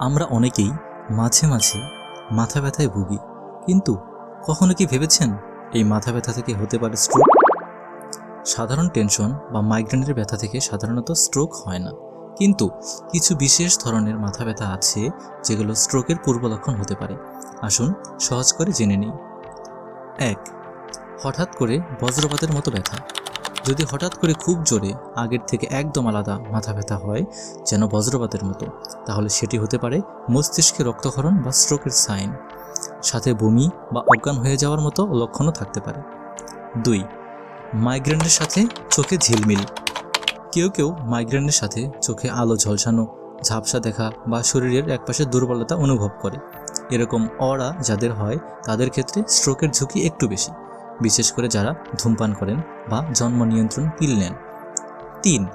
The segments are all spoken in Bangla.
আমরা অনেকেই মাঝে মাঝে মাথা ব্যথায় ভুগি। কিন্তু কখনো কি ভেবেছেন এই মাথা ব্যথা থেকে হতে পারে স্ট্রোক সাধারণ টেনশন বা মাইগ্রেনের ব্যথা থেকে সাধারণত স্ট্রোক হয় না। কিন্তু কিছু বিশেষ ধরনের মাথা ব্যথা আছে যেগুলো স্ট্রোকের পূর্ব লক্ষণ হতে পারে। আসুন সহজ করে জেনে নিই। এক, হঠাৎ করে বজ্রপাতের মতো ব্যথা। যদি হঠাৎ করে খুব জোরে আগের থেকে একদম আলাদা মাথা ব্যথা হয়, যেন বজ্রপাতের মতো, তাহলে সেটি হতে পারে মস্তিষ্কে রক্তক্ষরণ বা স্ট্রোকের সাইন। সাথে বমি বা অজ্ঞান হয়ে যাওয়ার মতো লক্ষণও থাকতে পারে। দুই, মাইগ্রেনের সাথে চোখে ঝিলমিল। কেউ কেউ মাইগ্রেনের সাথে চোখে আলো ঝলসানো, ঝাপসা দেখা বা শরীরের একপাশে দুর্বলতা অনুভব করে। এরকম অরা যাদের হয়, তাদের ক্ষেত্রে স্ট্রোকের ঝুঁকি একটু বেশি। বিশেষ করে যারা ধূমপান করেন বা জন্ম নিয়ন্ত্রণ পিল নেন। তিন,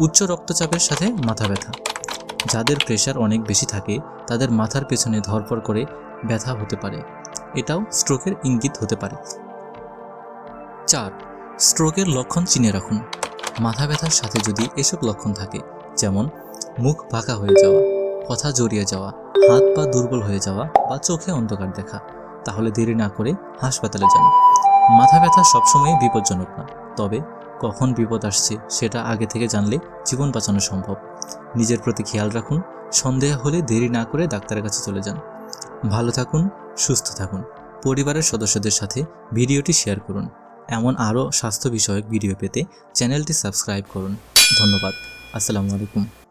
উচ্চ রক্তচাপের সাথে মাথা ব্যথা। যাদের প্রেশার অনেক বেশি থাকে, তাদের মাথার পেছনে ধরপর করে ব্যথা হতে পারে। এটাও স্ট্রোকের ইঙ্গিত হতে পারে। চার স্ট্রোকের লক্ষণ চিনে রাখুন। মাথা ব্যথার সাথে যদি এসব লক্ষণ থাকে, যেমন মুখ বাঁকা হয়ে যাওয়া, কথা জড়িয়ে যাওয়া, হাত পা দুর্বল হয়ে যাওয়া বা চোখে অন্ধকার দেখা, তাহলে দেরি না করে হাসপাতালে যান। মাথা ব্যথা সবসময়ই বিপজ্জনক না, তবে কখন বিপদ আসছে সেটা আগে থেকে জানলে জীবন বাঁচানো সম্ভব। নিজের প্রতি খেয়াল রাখুন, সন্দেহ হলে দেরি না করে ডাক্তারের কাছে চলে যান। ভালো থাকুন, সুস্থ থাকুন। পরিবারের সদস্যদের সাথে ভিডিওটি শেয়ার করুন। এমন আরও স্বাস্থ্য বিষয়ক ভিডিও পেতে চ্যানেলটি সাবস্ক্রাইব করুন। ধন্যবাদ। আসসালামু আলাইকুম।